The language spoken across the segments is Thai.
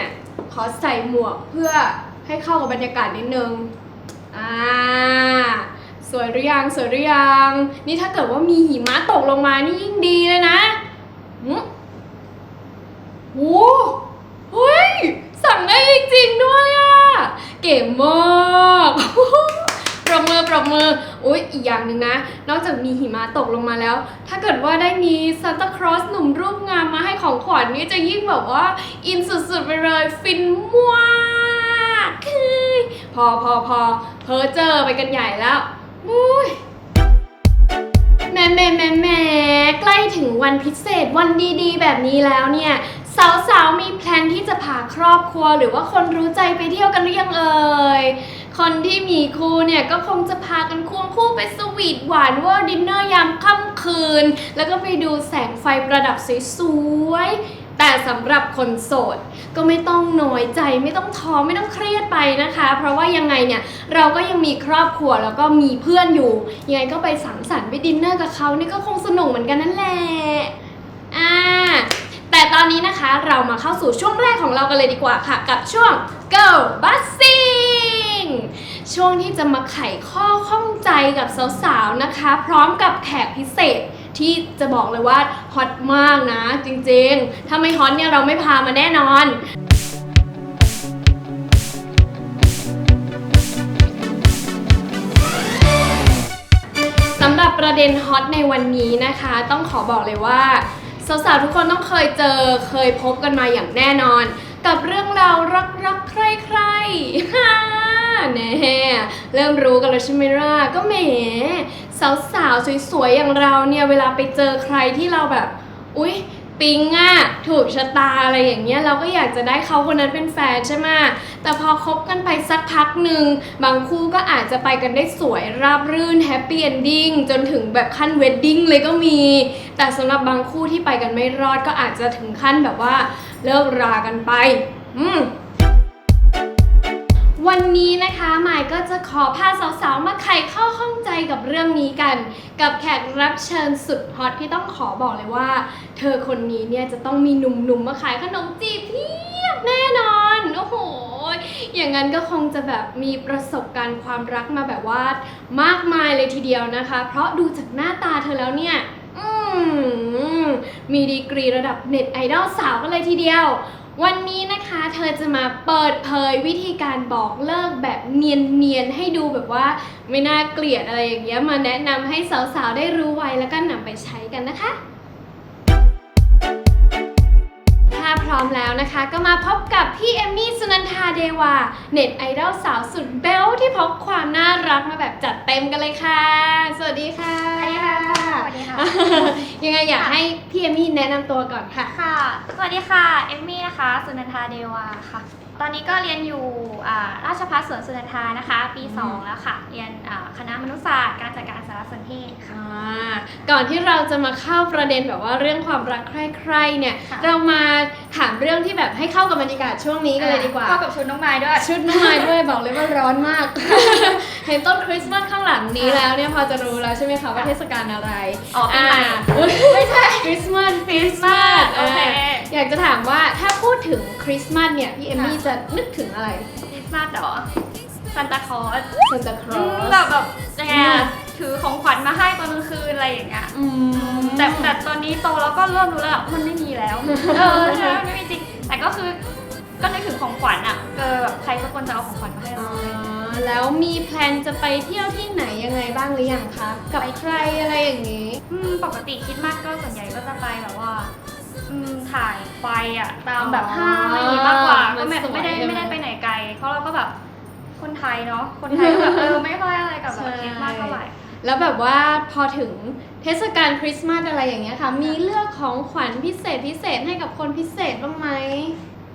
เนี่ย ขอใส่หมวกเพื่อให้เข้ากับบรรยากาศนิดนึง อ่า สวยหรือยังสวยหรือยัง นี่ถ้าเกิดว่ามีหิมะตกลงมานี่ยิ่งดีเลยนะหึโอ้เฮ้ย สั่งได้จริงๆด้วยอะเก๋มากปรบมือปรบมือ อุ้ยอีกอย่างหนึ่งนะ นอกจากมีหิมะตกลงมาแล้ว ถ้าเกิดว่าได้มีซานตาครอสหนุ่มรูปงามมาให้ของขวัญนี่จะยิ่งแบบว่า อินสุดๆไปเลย ฟินมากคือพอพอพอเพอเจอไปกันใหญ่แล้วอุ้ยแหม่แหม่แหม่แหม่ใกล้ถึงวันพิเศษวันดีๆ แบบนี้แล้วเนี่ยสาวๆมีแพลนที่จะพาครอบครัวหรือว่าคนรู้ใจไปเที่ยวกันหรือยังเอ่ย คนที่มีคู่เนี่ยก็คงจะพากันควงคู่ไปสวีทหวานเวอร์ดินเนอร์ยามค่ำคืน แล้วก็ไปดูแสงไฟประดับสวยๆ แต่สำหรับคนโสด ก็ไม่ต้องหน้อยใจไม่ต้องท้อไม่ต้องเครียดไปนะคะ เพราะว่ายังไงเนี่ยเราก็ยังมีครอบครัวแล้วก็มีเพื่อนอยู่ ยังไงก็ไปสังสรรค์ไปดินเนอร์กับเขานี่ก็คงสนุกเหมือนกันนั่นแหละอ่าแต่ตอนนี้นะคะเรามาเข้าสู่ช่วงแรกของเรากันเลยดีกว่าค่ะ กับช่วง Go Buzzing ช่วงที่จะมาไขข้อข้องใจกับสาวๆนะคะ พร้อมกับแขกพิเศษที่จะบอกเลยว่าฮอตมากนะ จริงๆ ถ้าไม่ฮอตเนี่ยเราไม่พามาแน่นอน สำหรับประเด็นฮอตในวันนี้นะคะ ต้องขอบอกเลยว่าสาวๆทุกคนต้องเคยเจอเคยพบกันมาอย่างแน่นอน กับเรื่องราวรักรักๆใครใครๆฮ่ แน่เริ่มรู้กันแล้วใช่ไหมล่ะก็แหมสาวๆ สวยๆ อย่างเราเนี่ย เวลาไปเจอใครที่เราแบบ อุ๊ยปิ๊งอะถูกชะตาอะไรอย่างเงี้ยเราก็อยากจะได้เขาคนนั้นเป็นแฟนใช่ไหมแต่พอคบกันไปสักพักหนึ่งบางคู่ก็อาจจะไปกันได้สวยราบรื่นแฮปปี้เอนดิ้งจนถึงแบบขั้นเวดดิ้งเลยก็มี แต่สำหรับบางคู่ที่ไปกันไม่รอดก็อาจจะถึงขั้นแบบว่าเลิกรากันไป อืม วันนี้นะคะหมายก็จะขอพาสาวๆ มาไขข้อข้องใจกับเรื่องนี้กัน กับแขกรับเชิญสุดฮอตที่ต้องขอบอกเลยว่า เธอคนนี้เนี่ยจะต้องมีหนุ่มๆ มาขายขนมจีบเพียบแน่นอน โอ้โห อย่างนั้นก็คงจะแบบมีประสบการณ์ความรักมาแบบว่ามากมายเลยทีเดียวนะคะ เพราะดูจากหน้าตาเธอแล้วเนี่ย อืมมีดีกรีระดับเน็ตไอดอลสาวกันเลยทีเดียว วันนี้นะคะเธอจะมาเปิดเผยวิธีการบอกเลิกแบบเนียนๆ ให้ดูแบบว่าไม่น่าเกลียดอะไรอย่างเงี้ยมาแนะนำให้สาวๆ ได้รู้ไว้แล้วก็นำไปใช้กันนะคะาพร้อมแล้วนะคะ ก็มาพบกับพี่เอมมี่สุนันทาเดวา เน็ตไอดอลสาวสุดเบลที่พกความน่ารักมาแบบจัดเต็มกันเลยค่ะ สวัสดีค่ะ สวัสดีค่ะยังไงอยากให้พี่เอมมี่แนะนำตัวก่อนค่ะ ค่ะ สวัสดีค่ะ เอมมี่นะคะ สุนันทาเดวาค่ะ ตอนนี้ก็เรียนอยู่อ่าราชภัฏสวนสุนันทานะคะ ปีอืม2แล้วค่ะ เรียนอ่าคณะมนุษยศาสตร์การจัดการสารสนเทศค่ะอ่าก่อนที่เราจะมาเข้าประเด็นแบบว่าเรื่องความรักใคร่ๆเนี่ยค่ะเรามาถามเรื่องที่แบบให้เข้ากับบรรยากาศช่วงนี้กันเลยดีกว่าเข้ากับชุดน้องไม้ด้วย ชุดน้องไม้ด้วยบอกเลยว่าร้อนมาก เห็นต้นคริสต์มาสข้างหลังนี้แล้วเนี่ยพอจะรู้แล้วใช่ไหมคะว่าเทศกาลอะไรอ๋อปีใหม่าไม่ใช่คริสต์มาสคริสต์มาสโอเค อยากจะถามว่าถ้าพูดถึงคริสต์มาสเนี่ยพี่เอมมี่จะนึกถึงอะไรคริสต์มาสเหรอซันตาคลอสซานตาคลอสแบบแบบยังไงอืมอะถือของขวัญมาให้ตอนกลางคืนอะไรอย่างเงี้ยอืมแต่แต่ตอนนี้โตแล้วก็เริ่มรู้แล้วมันไม่มีแล้วเออใช่มันไม่มีจริงแต่ก็คือก็นึกถึงของขวัญอะเออแบบใครสักคนจะเอาของขวัญมาให้อ๋เราอเลยแล้วมีแพลนจะไปเที่ยวที่ไหนยังไงบ้างหรือยังคะ กับใครอะไรอย่างนี้อืมปกติคิดมากก็ส่วนใหญ่ก็จะไปแบบว่าอืม ถ่ายไฟอะตามแบบอ๋อห้างอะไรอย่างงี้มากกว่ามันก็ไม่สวยไม่ได้ใช่ไหม ไม่ได้ไปไหนไกลเพราะเราก็แบบคนไทยเนาะคนไทยก็แบบเออไม่ค่อยอะไรกับแบบใช่คริสต์มาสเท่าไหร่ แล้วแบบว่าพอถึงเทศกาลคริสต์มาสอะไรอย่างเงี้ยค่ะ มีเลือกของขวัญพิเศษพิเศษให้กับคนพิเศษบ้างไหม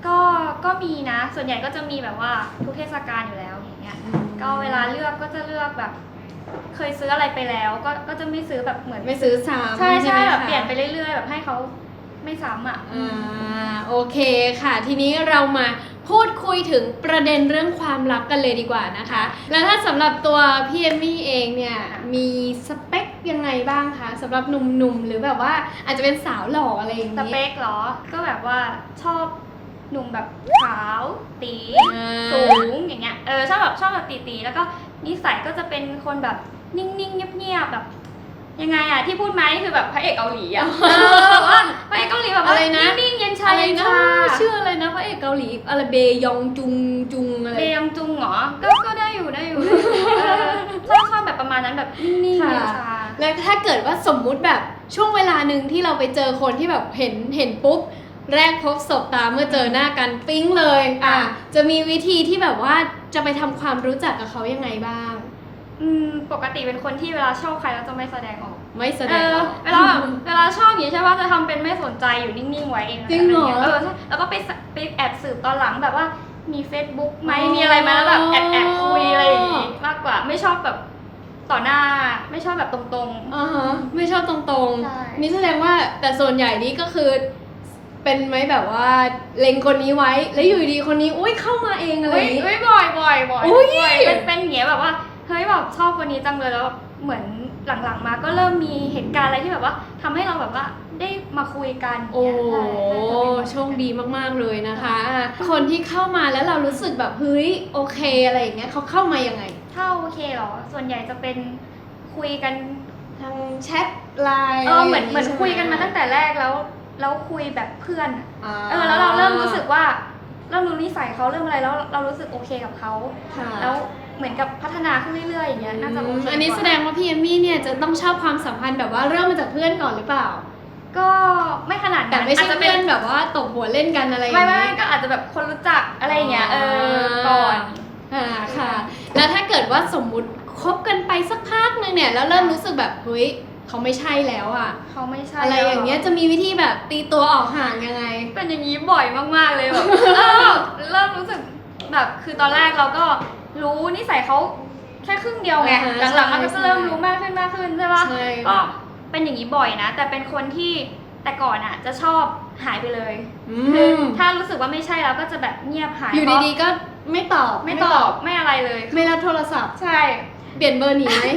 ก็ก็มีนะ ส่วนใหญ่ก็จะมีแบบว่าทุกเทศกาลอยู่แล้วอย่างเงี้ย ก็เวลาเลือกก็จะเลือกแบบ เคยซื้ออะไรไปแล้ว ก็ก็จะไม่ซื้อแบบเหมือนไม่ซื้อซ้ำใช่ใช่ไหมแบบคะเปลี่ยนไปเรื่อยๆแบบให้เขา ไม่ซ้ำอะ อ่าโอเคค่ะ ทีนี้เรามาพูดคุยถึงประเด็นเรื่องความรักกันเลยดีกว่านะคะ แล้วถ้าสำหรับตัวพี่เอมมี่เองเนี่ยมีสเปคยังไงบ้างคะสำหรับหนุ่มๆหรือแบบว่าอาจจะเป็นสาวหล่ออะไรอย่างสนี้เปคเหรอ ก็แบบว่าชอบหนุ่มแบบขาวตีอ่าสูงอย่างเงี้ย เออชอบแบบชอบแบบตีๆแล้วก็นิสัยก็จะเป็นคนแบบนิ่งๆเงียบๆแบบ ยังไงอะที่พูดมานี่คือแบบพระเอกเกาหลีอะเออแบบว่าพระเอกเกาหลีแบบว่าอะไรนะนิ่งๆเย็นชาอะไรเย็นนะชาชื่ออะไรนะพระเอกเกาหลีอะไรเบยองจุงจุงอะไรเบยองจุงเหรอก็ก็ได้อยู่ได้อยู่ได้อยู่เออชอบชอบแบบประมาณนั้นแบบนิ่งๆค่ะเย็นชาแล้วถ้าเกิดว่าสมมุติแบบช่วงเวลาหนึ่งที่เราไปเจอคนที่แบบเห็นเห็นปุ๊บแรกพบศพตาเมื่อเจอหน้ากันปิ๊งเลย อะ จะมีวิธีที่แบบว่าจะไปทำความรู้จักกับเขายังไงบ้าง อืมปกติเป็นคนที่เวลาชอบใครแล้วจะไม่แสดงออกไม่แสดเองอออกเวลาแบบเวลาชอบอย่างนี้ใช่ป่ะจะทำเป็นไม่สนใจอยู่นิ่งๆไว้เองจริงเหรอะไย่าเงี้ยเออใช่แล้วก็ไปสไปแอบสืบตอนหลังแบบว่ามี Facebook ไหมอ๋อ มีอะไรไหมแล้วแบบแอบแอบคุยอะไรอย่างงี้มากกว่าไม่ชอบแบบต่อหน้าไม่ชอบแบบตรงอ่าฮะไม่ชอบตรงใช่ ๆ นี่แสดงว่าแต่ส่วนใหญ่นี่ก็คือ เป็นไหมแบบว่าเล็งคนนี้ไว้ แล้วอยู่ดีๆคนนี้อุ้ยเข้ามาเองๆอะไรเฮ้อยย่างงี้เฮ้ยบ่อยบ่อยบ่อยอุ๊ย บ่อยเป็นเป็นอย่างเงี้ยแบบว่า เฮ้ยแบบชอบคนนี้จังเลยแล้วแบบเหมือนหลังๆมาก็เริ่มมีเหตุการณ์อะไรที่แบบว่าทำให้เราแบบว่าได้มาคุยกันโอ้ย่างเงี้ยใช่ใช่จะเป็นแบบนั้นโชคดีมากๆเลยนะคะอะคนที่เข้ามาแล้วเรารู้สึกแบบเฮ้ยโอเคอะไรอย่างเงี้ยเขาเข้ามายังไง ถ้าโอเคเหรอ ส่วนใหญ่จะเป็นคุยกัน ทางแชทไลน์เออเหมือนเหมือนใช่ไคุยกันมาตั้งแต่แรกแล้วแล้วคุยแบบเพื่อนอะาเออแล้วเราเริ่มรู้สึกว่า เริ่มรู้นิสัยเขาเริ่มอะไรแล้วเรารู้สึกโอเคกับเขาค่ะแล้ว เหมือนกับพัฒนาขึ้นเรื่อยๆอย่างเงี้ยน่าจะโอเคอันนี้แสดงว่าพี่เอมมี่เนี่ยจะต้องชอบความสัมพันธ์แบบว่าเริ่มมาจากเพื่อนก่อนหรือเปล่า ก็ไม่ขนาดแต่นั้นไม่ใช่อาจจะเพื่อนแบบว่าตบหัวเล่นกันอะไรอย่างไม่เงี้ยไม่ไม่ก็อาจจะแบบคนรู้จักอะไรอย่างเงี้ยเออก่อน อ่าค่ะ แล้วถ้าเกิดว่าสมมุติคบกันไปสักพักหนึงเนี่ย แล้วเริ่มรู้สึกแบบเฮ้ยเขาไม่ใช่แล้วอะเขาไม่ใช่อะไรอย่างเงี้ยจะมีวิธีแบบตีตัวออกห่างยังไง เป็นอย่างนี้บ่อยมากๆเลยแบบเออเริ่มรู้สึกแบบคือตอนแรกเราก็ รู้นิสัยเขาแค่ครึ่งเดียวไงอ่าฮะหลังๆมันก็ใช่จะเริ่มรู้มากขึ้นมากขึ้นใช่ปะ ใช่ ก็เป็นอย่างนี้บ่อยนะ แต่เป็นคนที่แต่ก่อนอะ จะชอบหายไปเลยอืคือม ถ้ารู้สึกว่าไม่ใช่แล้วก็จะแบบเงียบหายอยู่ดีๆก็ไม่ตอบๆไม่ตอบไม่อะไรเลย ไม่รับโทรศัพท์ ใช่ เปลี่ยนเบอร์หนีไหม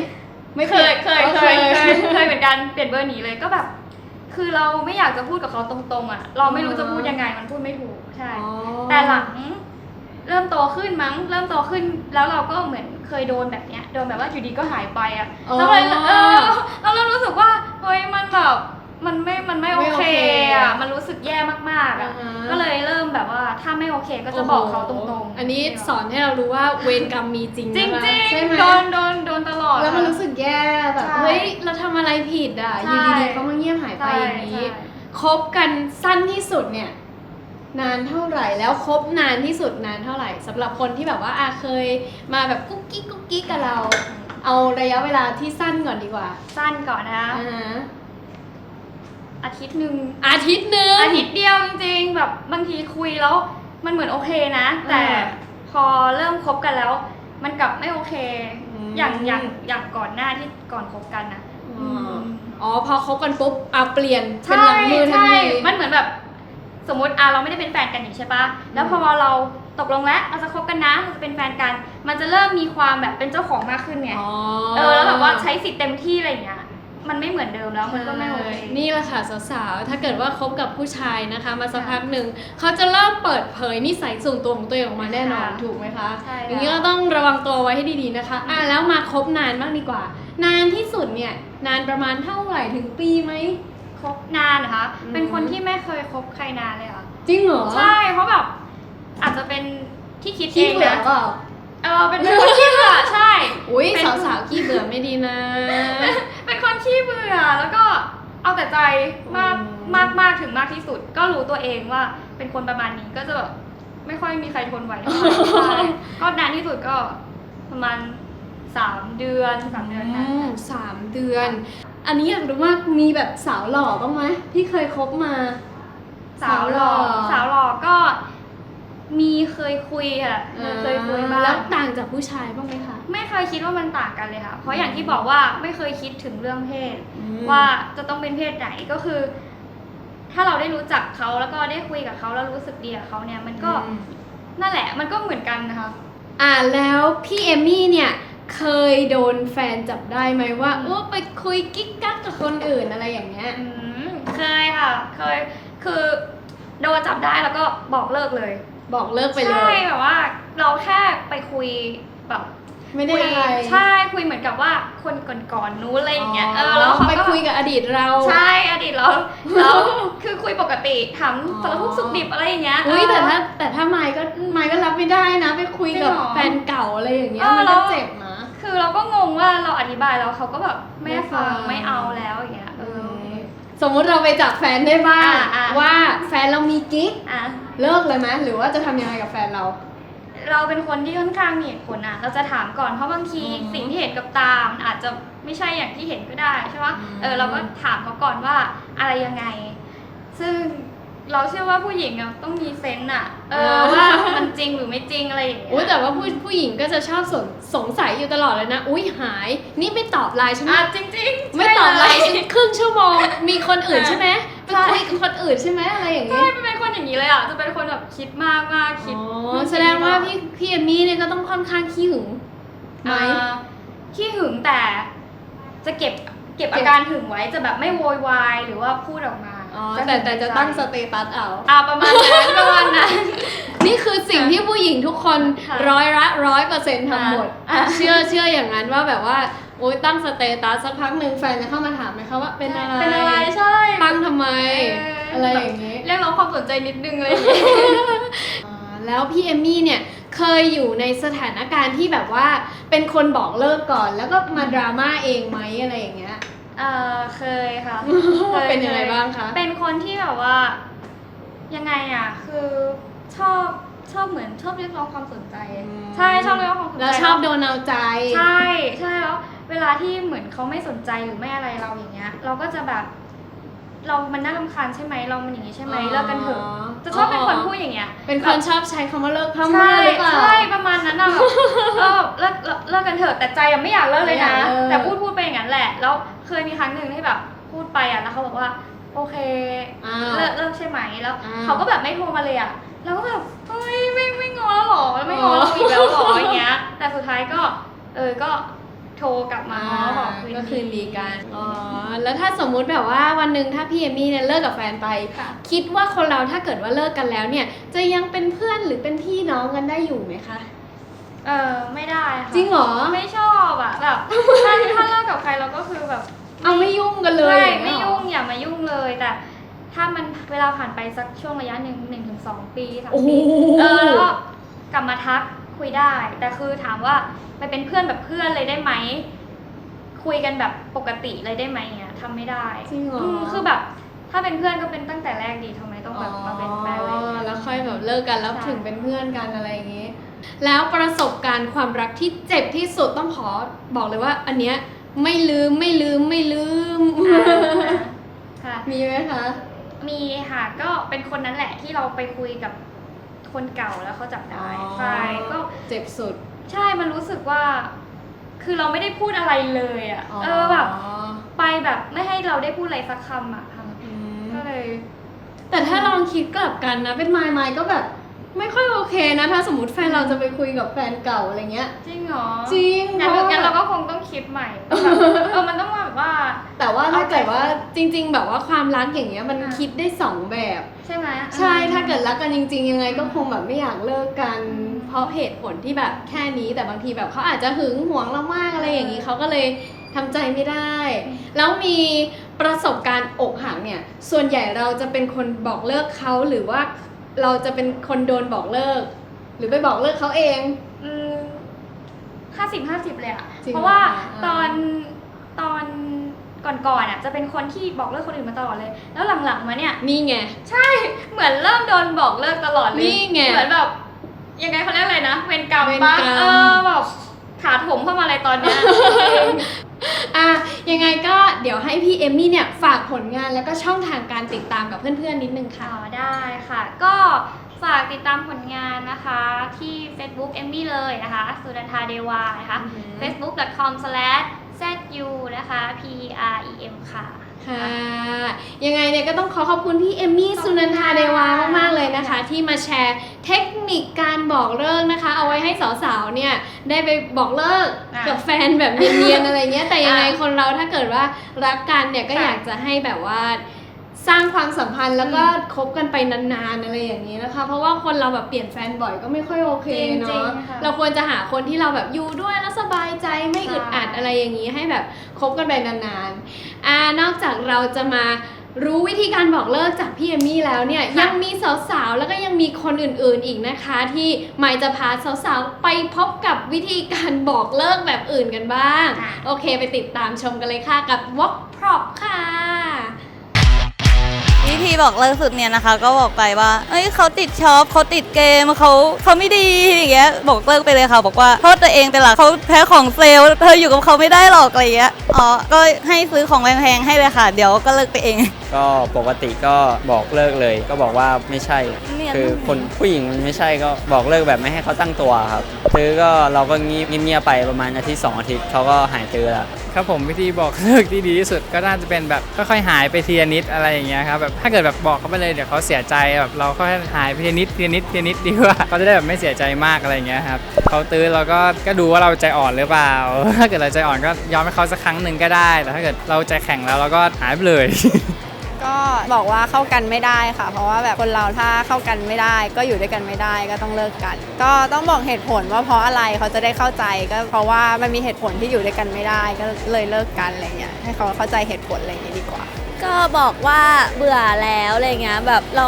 ไม่เคยเคยอ๋อเคยเคยเคยเหมือนกันเปลี่ยนเบอร์หนีเลยก็แบบ คือเราไม่อยากจะพูดกับเขาตรงๆ อะ เราไม่รู้จะพูดยังไงมันพูดไม่ถูกใช่อ๋อแต่หลัง เริ่มโตขึ้นมั้ง เริ่มโตขึ้นแล้วเราก็เหมือนเคยโดนแบบเนี้ยโดนแบบว่าอยู่ดีก็หายไปอะอ๋อแล้วเลยเออเราเริ่มรู้สึกว่าเฮ้ยมันแบบมันไม่มันไม่โอไม่โอเคเคอะมันรู้สึกแย่มากๆอะอ่าฮะก็เลยเริ่มแบบว่าถ้าไม่โอเคก็จะบอกเขาตรงๆ อันนี้สอนให้เรารู้ว่าเวรกรรมมีจริงจริงนะคะจริงใช่ไหมโดนโดนโดนตลอด แล้วมันอะรู้สึกแย่แบบใช่เฮ้ยเราทำอะไรผิดอะใช่อยู่ดีๆเขามาเงียบหายไปใช่อย่างนี้ใช่ คบกันสั้นที่สุดเนี่ย นานเท่าไหร่แล้วคบนานที่สุดนานเท่าไหร่สำหรับคนที่แบบว่าอาเคยมาแบบกุ๊กกิ๊กกุ๊กกิ๊กกับเรา เอาระยะเวลาที่สั้นก่อนดีกว่าสั้นก่อนนะอ่าฮะอาทิตย์หนึ่งอาทิตย์หนึ่ง อาทิตย์เดียวจริงๆแบบบางทีคุยแล้ว มันเหมือนโอเคนะ แต่อ่าพอเริ่มคบกันแล้ว มันกลับไม่โอเค อืม อย่างอย่างอย่างก่อนหน้าที่ก่อนคบกันนะอ๋ออ๋อพอคบกันปุ๊บอะเปลี่ยนเป็นใช่หลังมือทันใช่ที มันเหมือนแบบ สมมติอะเราไม่ได้เป็นแฟนกันอย่างนี้ใช่ปะแล้วพอเราตกลงแล้วเราจะคบกันนะเราจะเป็นแฟนกัน มันจะเริ่มมีความแบบเป็นเจ้าของมากขึ้นไงอ๋อเออแล้วแบบว่าใช้สิทธิ์เต็มที่อะไรอย่างเงี้ยมันไม่เหมือนเดิมแล้วมันก็ไม่โอเคนี่แหละค่ะสาวๆ ถ้าเกิดว่าคบกับผู้ชายนะคะ มาสักพักหนึ่งเขาจะเริ่มเปิดเผยนิสัยส่วนตัวของตัวเองออกมาแน่นอนค่ะถูกไหมคะใช่อย่างนี้ก็ต้องระวังตัวไว้ให้ดีๆนะคะ อะแล้วมาคบนานบ้างดีกว่า นานที่สุดเนี่ยนานประมาณเท่าไหร่ถึงปีไหม คบนานนะคะ อืม เป็นคนที่ไม่เคยคบใครนานเลยค่ะ จริงเหรอใช่ เพราะแบบอาจจะเป็นที่คิดเอขี้งเบื่อนะเปล่าเออเป็นเป็นคนขี้เบื่อใช่ อุ้ยเป็น สาวๆขี้เบื่อไม่ดีนะ เป็นคนขี้เบื่อแล้วก็เอาแต่ใจมากอืม มากมากถึงมากที่สุด ก็รู้ตัวเองว่าเป็นคนประมาณนี้ก็จะแบบไม่ค่อยมีใครทนไหวเท่าไหร่ใช่ก็นานที่สุดก็ประมาณสามเดือนสามเดือนนะ อืมสามเดือน อันนี้อยากรู้ว่ามีแบบสาวหล่อบ้างไหมที่เคยคบมา สาวหล่อสาวหล่อก็ มีเคยคุยค่ะเคยคุยบ้าแล้วงต่างจากผู้ชายบ้างไหมคะไม่เคยคิดว่ามันต่างกันเลยค่ะ เพราะอย่างที่บอกว่าไม่เคยคิดถึงเรื่องเพศอืมว่าจะต้องเป็นเพศไหนก็คือ ถ้าเราได้รู้จักเขาแล้วก็ได้คุยกับเขาแล้วรู้สึกดีกับเขาเนี่ยมันก็อืมนั่นแหละมันก็เหมือนกันนะคะ อ่าแล้วพี่เอมมี่เนี่ย เคยโดนแฟนจับได้ไหมว่าอืมโอ้ไปคุยกิ๊กกักกับคนอื่นอะไรอย่างเงี้ย อืมเคยค่ะ เคย คือโดนจับได้แล้วก็บอกเลิกเลยบอกเลิกไปเลใช่ย แบบว่า เราแค่ไปคุยแบบไม่ได้อะไรคุยใช่คุยเหมือนกับว่าคนก่อนๆนู้นอะไรอย่างเงี้ยเออแล้วเขาไปก็คุยกับอดีตเรา ใช่อดีตเราแล้วคือคุยปกติถามสารทุกข์สุขดิบอะไรอย่างเงี้ยอุ้ยเออแต่ถ้าแต่ถ้าไมค์ก็ไมค์ก็รับไม่ได้นะ ไปคุยกับจริงเหรอแฟนเก่าอะไรอย่างเงี้ยเออมันแล้ก็วเจ็บนะ คือเราก็งงว่าเราอธิบายแล้วเขาก็แบบไม่ไม่ฟัฟังงไม่เอาแล้วอย่างเงี้ยเออ สมมุติเราไปจับแฟนได้บ้างอะอะ ว่าแฟนเรามีกิ๊กอะ เลิกเลยไหมหรือว่าจะทำยังไงกับแฟนเรา เราเป็นคนที่ค่อนข้างมีเหตุผลอะเราจะถามก่อนเพราะบางทีอืมสิ่งที่เห็นกับตามันอาจจะไม่ใช่อย่างที่เห็นก็ได้ใช่ปะอืม เออเราก็ถามเขาก่อนว่าอะไรยังไง ซึ่ง เราเชื่อว่าผู้หญิงอะต้องมีเซนส์อะเออว่ามันจริงหรือไม่จริงอะไรอย่างเงี้ย อุ้ยแต่ว่าผู้ผู้หญิงก็จะชอบสงสงสัยอยู่ตลอดเลยนะ อุ้ยหาย นี่ไม่ตอบไลน์ฉันอะนะจริงๆไม่ตอบไลน์ใช่ฉันเลยครึ่งชั่วโมง มีคนอื่นใช่ไหมไปใช่คุยกับคนอื่นใช่ไหมอะไรอย่างใช่เงี้ยเป็นคนอย่างนี้เลยอะจะเป็นคนแบบคิดมากมากคิดอ๋อแสดงว่าพี่พี่เอมมี่เนี่ยก็ต้องค่อนข้างขี้หึงไหมอ่าขี้หึงแต่ จะเก็บเก็บเก็บอาการหึงไว้จะแบบไม่โวยวายหรือว่าพูดออกมา อ๋อหึแต่แต่จะตั้งสใจเตตัสเอาอ่าประมาณนั้นประมาณนั้น นี่คือสิ่งที่ผู้หญิงทุกคนค่ะร้อยละร้อยเปอร์เซ็นต์ทำหมดอะเชื่อเชื่ออย่างนั้นว่าแบบว่าโอ๊ยตั้งสเตตัสสักพักหนึ่งแฟนจะเข้ามาถามไหมคะว่าเป็นอะไรเป็นอะไรใช่ตั้งทำไมเออออะไรอย่างนี้เรียกร้องความสนใจนิดนึงเลยอ่าแล้วพี่เอมมี่เนี่ยเคยอยู่ในสถานการณ์ที่แบบว่าเป็นคนบอกเลิกก่อน แล้วก็มาดราม่าเองไหมอะไรอย่างเงี้ย เออเคยค่ะ คเป็นยังไงบ้างคะ เป็นคนที่แบบว่า ยังไงอะ คือชอบชอบเหมือนชอบเรียกร้องความสนใจ ใช่ชอบเรียกร้องความสนใจแล้วชอบโดนเอาใจ ใช่ใช่แล้วเวลาที่เหมือนเขาไม่สนใจหรือไม่อะไรเราอย่างเงี้ย เราก็จะแบบ เรามันน่ารำคาญใช่ไหมเรามันอย่างงี้ใช่ไหมเลิกกันเถอะจะชอบเป็นคนพูดอย่างเงี้ยเป็นคนชอบใช้คำว่าเลิกพร่ำใช่เพรื่อหรือเปล่าใช่ประมาณนั้นอะแบบเออเลิกเลิกเลิกกันเถอะแต่ใจยังไม่อยากเลิกเลยนะไม่อยากเลิกแต่พูดพูดไปอย่างนั้นแหละ แล้วเคยมีครั้งหนึ่งที่แบบพูดไปอะแล้วเขาบอกว่าโอเคอ้าวเลิกเลิกใช่ไหมแล้วอ้าวเขาก็แบบไม่โทรมาเลยอะเราก็แบบเฮ้ยไม่ไม่งอแล้วหรอไม่งอเราอีกแล้วหรออย่างเงี้ยแต่สุดท้ายก็เออก็ โทรกลับมาง้อขอคืนก็คืนดีกัน อ๋อ แล้วถ้าสมมุติแบบว่าวันหนึ่งถ้าพี่เอมมี่เนี่ยเลิกกับแฟนไปค่ะคิดว่าคนเราถ้าเกิดว่าเลิกกันแล้วเนี่ย จะยังเป็นเพื่อนหรือเป็นพี่น้องกันได้อยู่ไหมคะ เออไม่ได้ค่ะ จริงเหรอ ไม่ชอบอะแบบถ้าถ้าเลิกกับใครเราก็คือแบบ เอาไม่ยุ่งกันเลยใช่อางไม่เงี้เหรอยุ่งอย่ามายุ่งเลยแต่ถ้ามันเวลาผ่านไปสักช่วงระยะหนึ่งหนึ่งถึงสองปีสามโอ้โหปีเออแล้วก็กลับมาทัก คุยได้ แต่คือถามว่าไปเป็นเพื่อนแบบเพื่อนเลยได้ไหมคุยกันแบบปกติเลยได้ไหมเนี่ยทำไม่ได้จริงเหรอมคือแบบ ถ้าเป็นเพื่อนก็เป็นตั้งแต่แรกดีทำไมต้องแบบมาเป็นแฟนเลยอ๋อแล้วค่อยแบบเลิกกันแล้วใช่ ถึงเป็นเพื่อนกันอะไรอย่างงี้ แล้วประสบการณ์ความรักที่เจ็บที่สุดต้องขอบอกเลยว่า อันเนี้ยไม่ลืมไม่ลืมไม่ลืม อ่าค่ะ มีไหมคะ มีค่ะก็เป็นคนนั้นแหละที่เราไปคุยกับ คนเก่าแล้วเขาจับได้อ๋อ ใช่ก็เจ็บสุด ใช่มันรู้สึกว่า คือเราไม่ได้พูดอะไรเลยอะ่ะเออแบบไปแบบไม่ให้เราได้พูดอะไรสักคำอะค่ะอืมก็เลย แต่ถ้าลองคิดกลับกันนะ เป็นไมล์ไมล์ก็แบบ ไม่ค่อยโอเคนะ ถ้าสมมติแฟนเราจะไปคุยกับแฟนเก่าอะไรเงี้ย จริงเหรอจริงงั้นเพราะว่างั้นเราก็คงต้องคิดใหม่แบบเออ มันต้องแบบว่า แต่ว่าถ้าเกิดว่าเอาใจจริง ๆ แบบว่าความรักอย่างเงี้ยมันอ่าคิดได้สองแบบ ใช่ไหมใช่ถ้าเกิดรักกันจริง ๆ ยังไงก็คงแบบไม่อยากเลิกกัน เพราะเหตุผลที่แบบแค่นี้แต่บางทีแบบเขาอาจจะหึงหวงเรามากอะไรอย่างนี้เขาก็เลยทำใจไม่ได้ แล้วมีประสบการณ์อกหักเนี่ย ส่วนใหญ่เราจะเป็นคนบอกเลิกเขาหรือว่าเราจะเป็นคนโดนบอกเลิก หรือไปบอกเลิกเขาเองอืมห้าสิบห้าสิบเลยอะจริงเพราะว่าเหรออ่าตอนตอน ก่อนๆอะจะเป็นคนที่บอกเลิกคนอื่นมาตลอดเลย แล้วหลังๆมาเนี่ย นี่ไง ใช่เหมือนเริ่มโดนบอกเลิกตลอดเลยนี่ไง เหมือนแบบยังไงเขาเรียกอะไรนะเวรกรรมเวรปะกรรมเออแบบถาโถมเข้ามาอะไรตอนเนี้ย อะยังไงก็เดี๋ยวให้พี่เอมมี่เนี่ยฝากผลงานแล้วก็ช่องทางการติดตามกับเพื่อนๆนิดนึงค่ะ อ๋อได้ค่ะ ก็ ฝากติดตามผลงานนะคะที่ Facebook เอมมี่เลยนะคะสุดันทาเดวานะคะ อือหือ facebook.com/zu นะคะ p r e m ค่ะ ค่ะยังไงเนี่ยก็ต้องขอขอบคุณพี่เอมมี่ขอบคุณสุนันทาค่ะ เดวามากๆเลยนะคะ ที่มาแชร์เทคนิคการบอกเลิกนะคะ เอาไว้ให้สาวๆเนี่ยได้ไปบอกเลิกอะกับแฟนแบบเนียนๆอะไรเงี้ยแต่ยังไงอะคนเราถ้าเกิดว่ารักกันเนี่ยก็ค่ะอยากจะให้แบบว่า สร้างความสัมพันธ์แล้วก็อืมคบกันไปนานๆอะไรอย่างนี้นะคะ เพราะว่าคนเราแบบเปลี่ยนแฟนบ่อยก็ไม่ค่อยโอเคจริงเนาะๆค่ะเราควรจะหาคนที่เราแบบอยู่ด้วยแล้วสบายใจไม่อึดอัดใช่อะไรอย่างนี้ให้แบบคบกันไปนานๆอ่านอกจากเราจะมารู้วิธีการบอกเลิกจากพี่เอมมี่แล้วเนี่ยค่ะยังมีสาวๆ แล้วก็ยังมีคนอื่นๆอีกนะคะ ที่หมายจะพาสาวๆ ไปพบกับวิธีการบอกเลิกแบบอื่นกันบ้างค่ะโอเคไปติดตามชมกันเลยค่ะกับ Walk Prop ค่ะ พี่บอกเลิกสุดเนี่ยนะคะ ก็บอกไปว่า เอ้ยเขาติดช็อปเขาติดเกมเขาเขาไม่ดีอย่างเงี้ยบอกเลิกไปเลยค่ะ บอกว่าโทษตัวเองไปหลักเขาแพ้ของเซลล์เธออยู่กับเขาไม่ได้หรอกอะไรเงี้ยอ๋อ ก็ให้ซื้อของแพงๆให้เลยค่ะ เดี๋ยวก็เลิกไปเอง ก็ปกติก็บอกเลิกเลย ก็บอกว่าไม่ใช่ เนี่ย คือคนผู้หญิงมันไม่ใช่ก็บอกเลิกแบบไม่ให้เขาตั้งตัวครับซื้อก็เราก็งีบเงียบๆไปประมาณอาทิตย์สองอาทิตย์เขาก็หายตื้อแล้ว ครับผมวิธีบอกเลิกที่ดีที่สุดก็น่าจะเป็นแบบค่อยๆหายไปทีละนิดอะไรอย่างเงี้ยครับแบบถ้าเกิดแบบบอกเขาไปเลยเดี๋ยวเขาเสียใจแบบเราค่อยหายไปทีละนิดทีละนิดทีละนิดดีกว่าเขาจะได้แบบไม่เสียใจมากอะไรอย่างเงี้ยครับเขาตื้อเราก็ก็ดูว่าเราใจอ่อนหรือเปล่า ถ้าเกิดเราใจอ่อนก็ยอมให้เขาสักครั้งหนึ่งก็ได้ แต่ถ้าเกิดเราใจแข็งแล้วเราก็หายไปเลย ก็บอกว่าเข้ากันไม่ได้ค่ะ เพราะว่าแบบคนเราถ้าเข้ากันไม่ได้ ก็อยู่ด้วยกันไม่ได้ก็ต้องเลิกกัน ก็ต้องบอกเหตุผลว่าเพราะอะไรเขาจะได้เข้าใจก็เพราะว่ามันมีเหตุผลที่อยู่ด้วยกันไม่ได้ ก็เลยเลิกกันอะไรเงี้ยให้เขาเข้าใจเหตุผลอะไรอย่างเงี้ยดีกว่า ก็บอกว่าเบื่อแล้วอะไรเงี้ยแบบเรา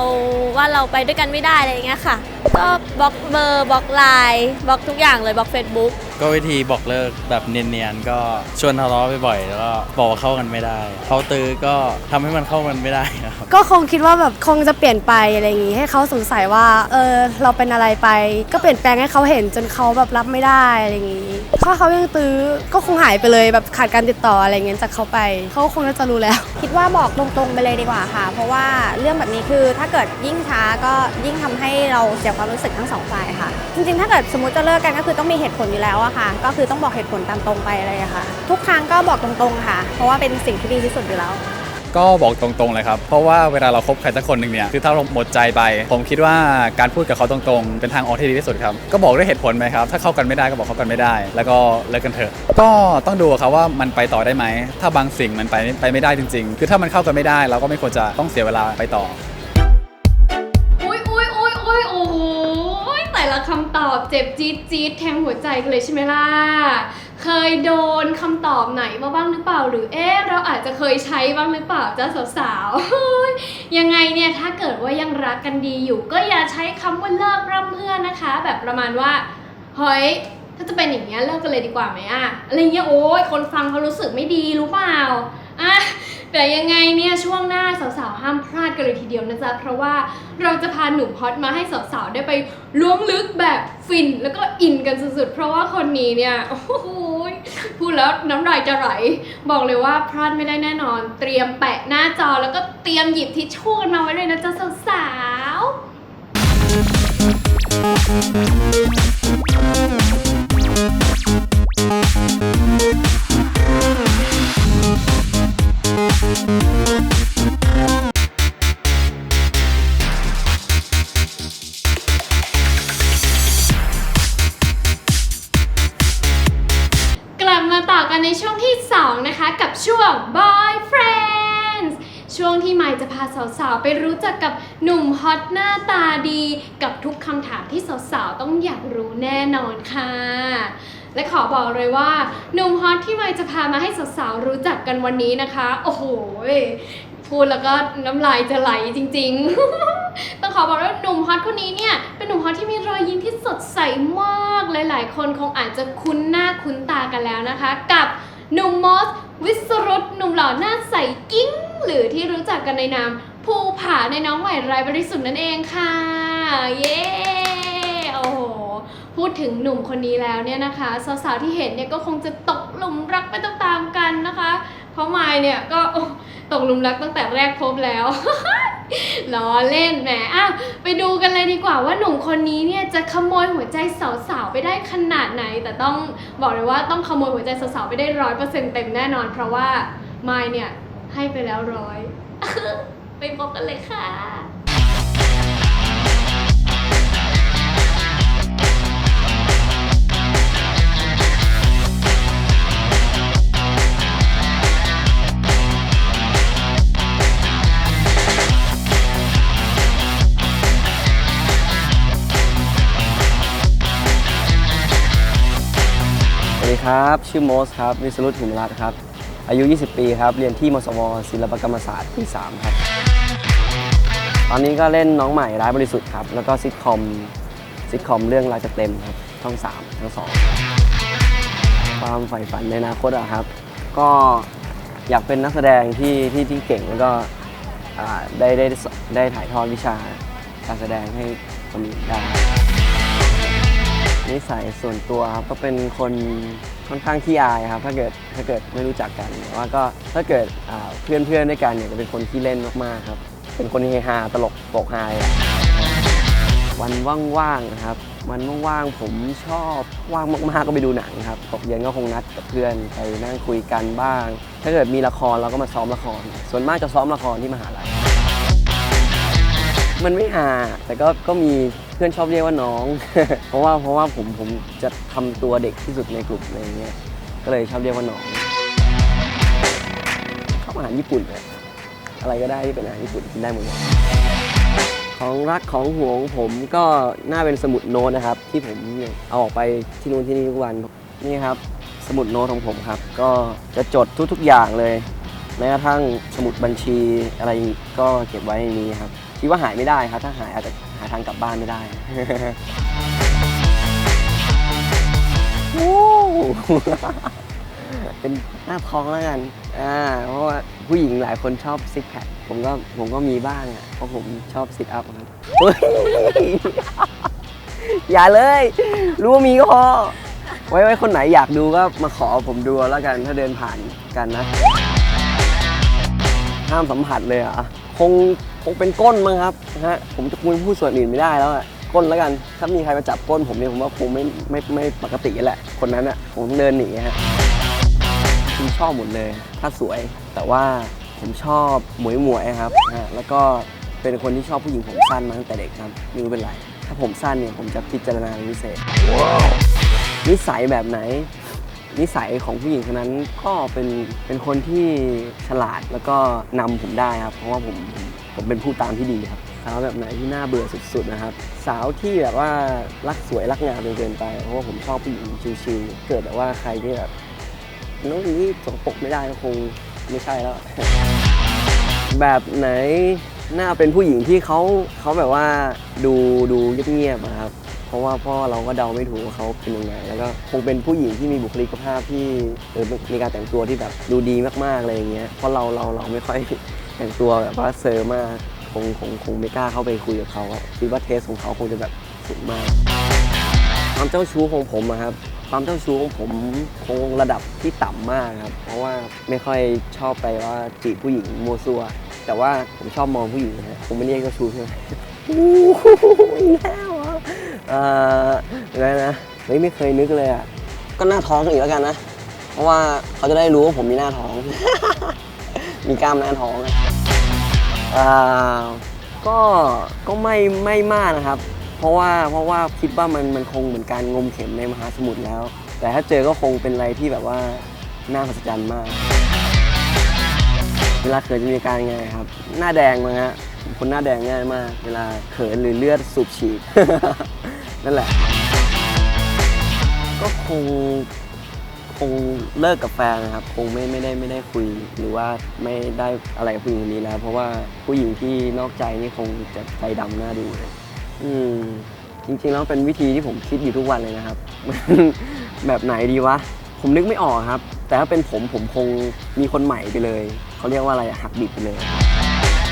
ว่าเราไปด้วยกันไม่ได้อะไรเงี้ยค่ะก็บล็อกเบอร์บล็อกไลน์บล็อกทุกอย่างเลยบล็อก Facebook ก็วิธีบอกเลิกแบบเนียนๆก็ชวนทะเลาะบ่อยๆแล้วก็บอกว่าเข้ากันไม่ได้เขาตื้อก็ทำให้มันเข้ากันไม่ได้ครับก็คงคิดว่าแบบคงจะเปลี่ยนไปอะไรอย่างงี้ให้เขาสงสัยว่าเออเราเป็นอะไรไป ก็เปลี่ยนแปลงให้เขาเห็นจนเขาแบบรับไม่ได้อะไรอย่างงี้ถ้าเขายังตื้อก็คงหายไปเลยแบบขาดการติดต่ออะไรเงี้ยจากเขาไปเขาคงน่าจะรู้แล้ว คิดว่าบอกตรงๆไปเลยดีกว่าค่ะ เพราะว่าเรื่องแบบนี้คือถ้าเกิดยิ่งช้าก็ยิ่งทำให้เราเสียความรู้สึกทั้งสองฝ่ายค่ะ จริงๆ ถ้าเกิดสมมติจะเลิกกันก็คือต้องมีเหตุผลอยู่แล้วอะค่ะ ก็คือต้องบอกเหตุผลตามตรงไปเลยค่ะ ทุกครั้งก็บอกตรงๆค่ะ เพราะว่าเป็นสิ่งที่ดีที่สุดอยู่แล้วก็บอกตรงๆเลยครับ เพราะว่าเวลาเราคบใครสักคนหนึ่งเนี่ย คือถ้าเราหมดใจไป ผมคิดว่าการพูดกับเขาตรงๆ เป็นทางออกที่ดีที่สุดครับ ก็บอกด้วยเหตุผลไหมครับ ถ้าเข้ากันไม่ได้ก็บอกเข้ากันไม่ได้ แล้วก็เลิกกันเถอะ ก็ต้องดูครับว่ามันไปต่อได้ไหม ถ้าบางสิ่งมันไปไปไม่ได้จริง ๆ คือถ้ามันเข้ากันไม่ได้เราก็ไม่ควรจะต้องเสียเวลาไปต่อ คำตอบเจ็บจี๊ดจี๊ดแทงหัวใจกันเลยใช่ไหมล่ะ เคยโดนคำตอบไหนมาบ้างหรือเปล่า หรือเอ๊ะเราอาจจะเคยใช้บ้างหรือเปล่าจ้าสาวๆเฮ้ยยังไงเนี่ยถ้าเกิดว่ายังรักกันดีอยู่ ก็อย่าใช้คำว่าเลิกร่ำเพื่อนนะคะ แบบประมาณว่าเฮ้ยถ้าจะเป็นอย่างเงี้ยเลิกกันเลยดีกว่าไหมอะอะไรเงี้ยโอ้ยคนฟังเขารู้สึกไม่ดีรู้เปล่า อะแต่ยังไงเนี่ยช่วงหน้าสาวๆห้ามพลาดกันเลยทีเดียวนะจ๊ะเพราะว่าเราจะพาหนุ่มฮอตมาให้สาวๆได้ไปล้วงลึกแบบฟินแล้วก็อินกันสุดๆเพราะว่าคนนี้เนี่ยโอ้โหพูดแล้วน้ำลายจะไหล บอกเลยว่าพลาดไม่ได้แน่นอน เตรียมแปะหน้าจอแล้วก็เตรียมหยิบทิชชู่กันมาไว้เลยนะจ๊ะสาวๆ อตหน้าตาดีกับทุกคำถามที่สาวๆ ต้องอยากรู้แน่นอนค่ะ และขอบอกเลยว่าหนุ่มฮอตที่ไมค์จะพามาให้สาวๆ รู้จักกันวันนี้นะคะ โอ้โหพูดแล้วก็น้ำลายจะไหลจริงๆ ต้องขอบอกว่าหนุ่มฮอตคนนี้เนี่ยเป็นหนุ่มฮอตที่มีรอยยิ้มที่สดใสมากหลายๆ คนคงอาจจะคุ้นหน้าคุ้นตากันแล้วนะคะ กับหนุ่มมอสวิสรุตหนุ่มหล่อหน้าใสกิ้ง หรือที่รู้จักกันในนามภูผาในน้องใหม่รายบริสุทธิ์นั่นเองค่ะ เย้โอ้โหพูดถึงหนุ่มคนนี้แล้วเนี่ยนะคะสาวๆที่เห็นเนี่ยก็คงจะตกหลุมรักไปตามๆกันนะคะ เพราะไมายเนี่ยก็ตกหลุมรักตั้งแต่แรกพบแล้วล้อเล่นแหมอ้าวไปดูกันเลยดีกว่าว่าหนุ่มคนนี้เนี่ยจะขโมยหัวใจสาวๆไปได้ขนาดไหน แต่ต้องบอกเลยว่าต้องขโมยหัวใจสาวๆไปได้ร้อยเปอร์เซ็นต์เต็มแน่นอน เพราะว่าไมเนี่ย ให้ไปแล้วร้อย ไปพบกันเลยค่ะสวัสดีครับ ชื่อโมสครับ วิสรุตหิมรัตน์ครับ อายุ 20 ปีครับ เรียนที่มสวศิลปกรรมศาสตร์ปี3ครับ ตอนนี้ก็เล่นน้องใหม่ร้ายบริสุทธิ์ครับ แล้วก็ซิทคอมซิทคอมเรื่องรายจะเต็มครับช่อง 3 ทั้งสองความใฝ่ฝันในอนาคตอะครับ ก็อยากเป็นนักแสดงที่ที่ที่เก่งแล้วก็ได้ได้ได้ถ่ายทอดวิชาการแสดงให้คนอื่นได้นิสัยส่วนตัวครับก็เป็นคน ค่อนข้างขี้อายครับถ้าเกิดถ้าเกิดไม่รู้จักกันแต่ว่าก็ถ้าเกิดเพื่อนเพื่อนๆด้วยกันเนี่ยจะเป็นคนที่เล่นมากๆครับ เป็นคนเฮฮาตลกโปกฮายอะวันว่างๆนะครับวันว่างๆผมชอบว่างมากๆก็ไปดูหนังครับตกเย็นก็คงนัดกับเพื่อนไปนั่งคุยกันบ้าง ถ้าเกิดมีละครเราก็มาซ้อมละคร ส่วนมากจะซ้อมละครที่มหาลัย มันไม่หา แต่ก็ก็มีเพื่อนชอบเรียกว่าน้อง เพราะว่าเพราะว่าผมผมจะทำตัวเด็กที่สุดในกลุ่มอะไรเงี้ยก็เลยชอบเรียกว่าน้องชอบอาหารญี่ปุ่นเลยอะไรก็ได้ที่เป็นอาหารญี่ปุ่นกินได้หมดเลยของรักของห่วงผมก็น่าเป็นสมุดโน้ตนะครับ ที่ผมเนี่ยเอาออกไปที่นู่นที่นี่ทุกวันนี่ครับ สมุดโน้ตของผมครับ ก็จะจดทุกๆอย่างเลยแม้กระทั่งสมุดบัญชีอะไรก็เก็บไว้ในนี้ครับ คิดว่าหายไม่ได้ครับ ถ้าหายอาจจะหาทางกลับบ้านไม่ได้ โอ้เป็นหน้าท้องแล้วกัน อ่า เพราะว่าผู้หญิงหลายคนชอบซิกแพค ผมก็ผมก็มีบ้างอะ เพราะผมชอบซิทอัพครับเฮ้ยอย่าเลย รู้ว่ามีก็พอ ไว้ไว้คนไหนอยากดูก็มาขอผมดูแล้วกัน ถ้าเดินผ่านกันนะ ห้ามสัมผัสเลยอะ คง คงเป็นก้นมั้งครับนะฮะผมจะคุยพูดส่วนอื่นไม่ได้แล้วอะก้นแล้วกันถ้ามีใครมาจับก้นผมเนี่ยผมว่าคงไม่ไม่ไม่ปกติแหละ คนนั้นอะผมต้องเดินหนีฮะผมชอบหมดเลย ถ้าสวยแต่ว่าผมชอบหมวยหมวยครับนะฮะแล้วก็เป็นคนที่ชอบผู้หญิงผมสั้นมาตั้งแต่เด็กครับไม่รู้เป็นไรถ้าผมสั้นเนี่ยผมจะพิจารณาเป็นพิเศษ นิสัยแบบไหน นิสัยของผู้หญิงคนนั้นก็เป็นเป็นคนที่ฉลาดแล้วก็นำผมได้ครับ เพราะว่าผมผม ผมเป็นผู้ตามที่ดีครับสาวแบบไหนที่น่าเบื่อสุดๆนะครับ สาวที่แบบว่ารักสวยรักงามเกินไป เพราะว่าผมชอบผู้หญิงชิวๆเกิดแบบว่าใครที่แบบน้องนี้สกปรกไม่ได้ก็คงไม่ใช่แล้ว แบบไหนน่าเป็นผู้หญิงที่เขาเขาแบบว่าดูดูเงียบๆอะครับเพราะว่าพ่อเราก็เดาไม่ถูกว่าเขาเป็นยังไง แล้วก็คงเป็นผู้หญิงที่มีบุคลิกภาพที่เออมีการแต่งตัวที่แบบดูดีมากๆอะไรอย่างเงี้ยเพราะเราเราเราไม่ค่อย แต่งตัวแบบว่าเซอร์มากคงคงคงไม่กล้าเข้าไปคุยกับเขาอะคิดว่าเทสของเขาคงจะแบบสูงมากความเจ้าชู้ของผมอะครับความเจ้าชู้ของผมคงระดับที่ต่ำมากครับ เพราะว่าไม่ค่อยชอบไปว่าจีบผู้หญิงมัวซัว แต่ว่าผมชอบมองผู้หญิงนะผมไม่เรียกเจ้าชู้ใช่ไหมอู้หูอีกแล้วเหรอเอ่ออะไรนะเฮ้ยไม่เคยนึกเลยอะก็หน้าท้องอีกแล้วกันนะ เพราะว่าเขาจะได้รู้ว่าผมมีหน้าท้อง มีกล้ามหน้าท้องอะ อ่าก็ก็ไม่ไม่มากนะครับ เพราะว่าเพราะว่าคิดว่ามันมันคงเหมือนการงมเข็มในมหาสมุทรแล้ว แต่ถ้าเจอก็คงเป็นอะไรที่แบบว่าน่ามหัศจรรย์มาก เวลาเขินจะมีอาการไงครับ หน้าแดงมั้งฮะคนหน้าแดงง่ายมาก เวลาเขินหรือเลือดสูบฉีด นั่นแหละ ก็คง คงเลิกกับแฟนนะครับ คงไม่ไม่ได้ไม่ได้คุย หรือว่าไม่ได้อะไรกับผู้หญิงคนนี้แล้ว เพราะว่าผู้หญิงที่นอกใจนี่คงจะใจดำหน้าดูเลย อืมจริงๆแล้วเป็นวิธีที่ผมคิดอยู่ทุกวันเลยนะครับ แบบไหนดีวะ ผมนึกไม่ออกครับ แต่ถ้าเป็นผมผมคงมีคนใหม่ไปเลย เขาเรียกว่าอะไรอะหักดิบไปเลย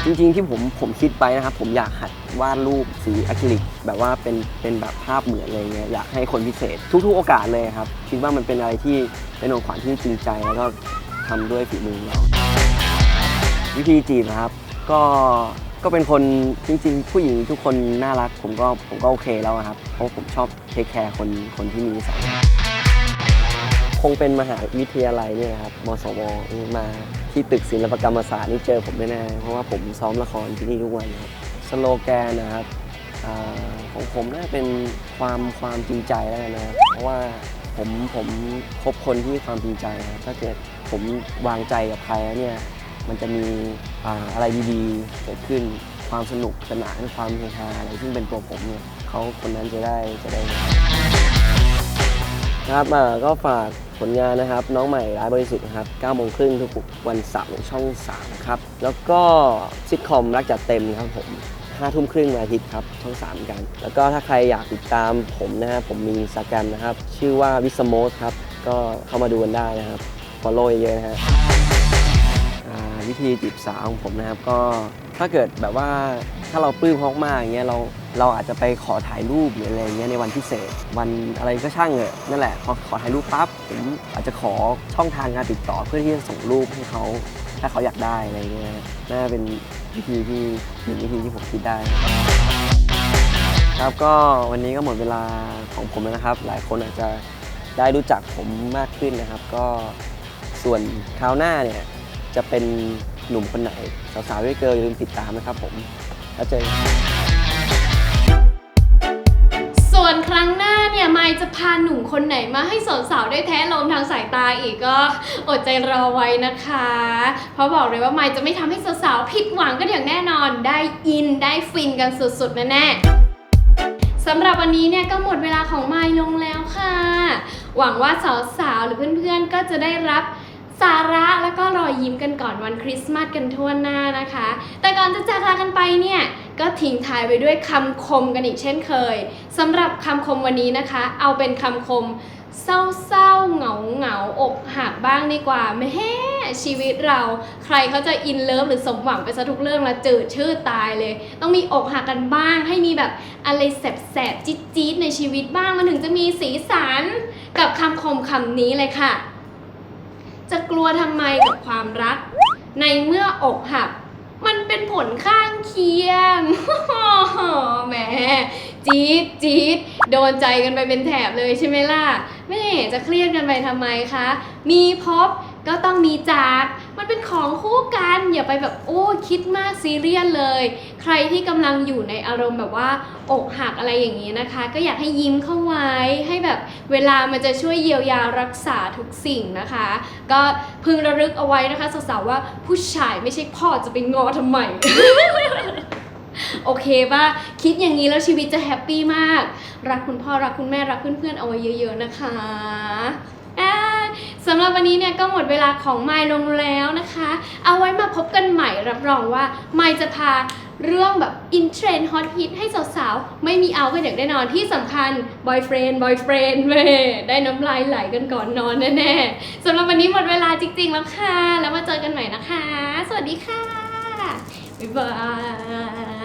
จริงๆที่ผมผมคิดไปนะครับ ผมอยากหัดวาดรูปสีอะคริลิก แบบว่าเป็นเป็นแบบภาพเหมือนอะไรเงี้ยอยากให้คนพิเศษ ทุกๆโอกาสเลยครับ คิดว่ามันเป็นอะไรที่เป็นของขวัญที่จริงใจแล้วก็ทำด้วยฝีมือเรา วิธีจีบนะครับ ก็ก็เป็นคนจริงๆ ผู้หญิงทุกคนน่ารัก ผมก็ผมก็โอเคแล้วอะครับ เพราะผมชอบเทคแคร์คนคนที่มีนิสัยคงเป็นมหาวิทยาลัยเนี่ยครับมสวมาที่ตึกศิลปกรรมศาสตร์นี่เจอผมแน่ๆเพราะว่าผมซ้อมละครที่นี่ทุกวันครับสโลแกนนะครับอของผมน่าจะเป็นความความจริงใจแล้วกันนะครับเพราะว่าผมผมคบคนที่มีความจริงใจนะครับถ้าเกิดผมวางใจกับใครแล้วเนี่ยมันจะมีอ่าอะไรดีๆเกิดขึ้นความสนุกสนานความเฮฮาอะไรซึ่งเป็นตัวผมเนี่ยเขาคนนั้นจะได้จะได้ ครับก็ฝากผลงานนะครับ น้องใหม่ร้ายบริสุทธิ์นะครับ9โมงครึ่งทุกวันเสาร์ช่อง 3 ครับ แล้วก็ซิทคอมรักจัดเต็มครับผม5ทุ่มครึ่งวันอาทิตย์ครับ ช่อง 3 กัน แล้วก็ถ้าใครอยากติดตามผมนะครับผมมีสแกรมนะครับ ชื่อว่าวิสโมสครับ ก็เข้ามาดูกันได้นะครับ follow เยอะนะฮะวิธีจีบสาวของผมนะครับก็ถ้าเกิดแบบว่า ถ้าเราปลื้มเขามากอย่างเงี้ยเราเราอาจจะไปขอถ่ายรูปหรืออะไรเงี้ยในวันพิเศษ วันอะไรก็ช่างเถอะนั่นแหละพอขอถ่ายรูปปั๊บผมอาจจะขอช่องทางการติดต่อเพื่อที่จะส่งรูปให้เขาถ้าเขาอยากได้อะไรเงี้ยน่าเป็นวิธีที่หนึ่งวิธีที่ผมคิดได้ ครับก็วันนี้ก็หมดเวลาของผมแล้วนะครับ หลายคนอาจจะได้รู้จักผมมากขึ้นนะครับ ก็ส่วนคราวหน้าเนี่ยจะเป็นหนุ่มคนไหนสาวๆด้วยเกิร์ลอย่าลืมติดตามนะครับผม แล้วเจอกันส่วนครั้งหน้าเนี่ยไมค์จะพาหนุ่มคนไหนมาให้สาวๆได้แท้ลมทางสายตาอีกก็อดใจรอไว้นะคะ เพราะบอกเลยว่าไมค์จะไม่ทำให้สาวๆผิดหวังกันอย่างแน่นอน ได้อินได้ฟินกันสุดๆแน่ๆ สำหรับวันนี้เนี่ยก็หมดเวลาของไมค์ลงแล้วค่ะ หวังว่าสาวๆหรือเพื่อนๆก็จะได้รับ สาระแล้วก็รอยยิ้มกันก่อนวันคริสต์มาสกันทั่วหน้านะคะ แต่ก่อนจะจากลากันไปเนี่ยก็ทิ้งท้ายไปด้วยคำคมกันอีกเช่นเคยสำหรับคำคมวันนี้นะคะ เอาเป็นคำคมเศร้าๆ เหงาเหงาๆอกหักบ้างดีกว่าแม่ชีวิตเราใครเขาจะอินเลิฟหรือสมหวังไปซะทุกเรื่องละจืดชื่อตายเลย ต้องมีอกหักกันบ้าง ให้มีแบบอะไรแสบๆ จี๊ดๆ ในชีวิตบ้างมันถึงจะมีสีสันกับคำคมคำนี้เลยค่ะ จะกลัวทำไมกับความรัก ในเมื่ออกหัก มันเป็นผลข้างเคียงแหมจี๊ดจี๊ดโดนใจกันไปเป็นแถบเลยใช่ไหมล่ะแม่จะเครียดกันไปทำไมคะ มีพบ ก็ต้องมีจาก มันเป็นของคู่กัน อย่าไปแบบโอ้คิดมากซีเรียสเลย ใครที่กำลังอยู่ในอารมณ์แบบว่า อกหักอะไรอย่างนี้นะคะ ก็อยากให้ยิ้มเข้าไว้ ให้แบบเวลามันจะช่วยเยียวยารักษาทุกสิ่งนะคะ ก็พึงระลึกเอาไว้นะคะสาวๆว่าผู้ชายไม่ใช่พ่อจะไปงอทำไม โอเคป่ะคิดอย่างนี้แล้วชีวิตจะแฮปปี้มาก รักคุณพ่อรักคุณแม่รักเพื่อนๆเอาไว้เยอะ ๆนะคะ สำหรับวันนี้เนี่ยก็หมดเวลาของไมล์ลงแล้วนะคะ เอาไว้มาพบกันใหม่รับรองว่าไมล์จะพาเรื่องแบบอินเทรนฮอตฮิตให้สาวๆ ไม่มีเอากันอย่างแน่นอนที่สำคัญบอยเฟรนด์บอยเฟรนด์เว้ได้น้ำลายไหลกันก่อนนอนแน่ๆสำหรับวันนี้หมดเวลาจริงๆแล้วค่ะ แล้วมาเจอกันใหม่นะคะ สวัสดีค่ะ บ๊ายบาย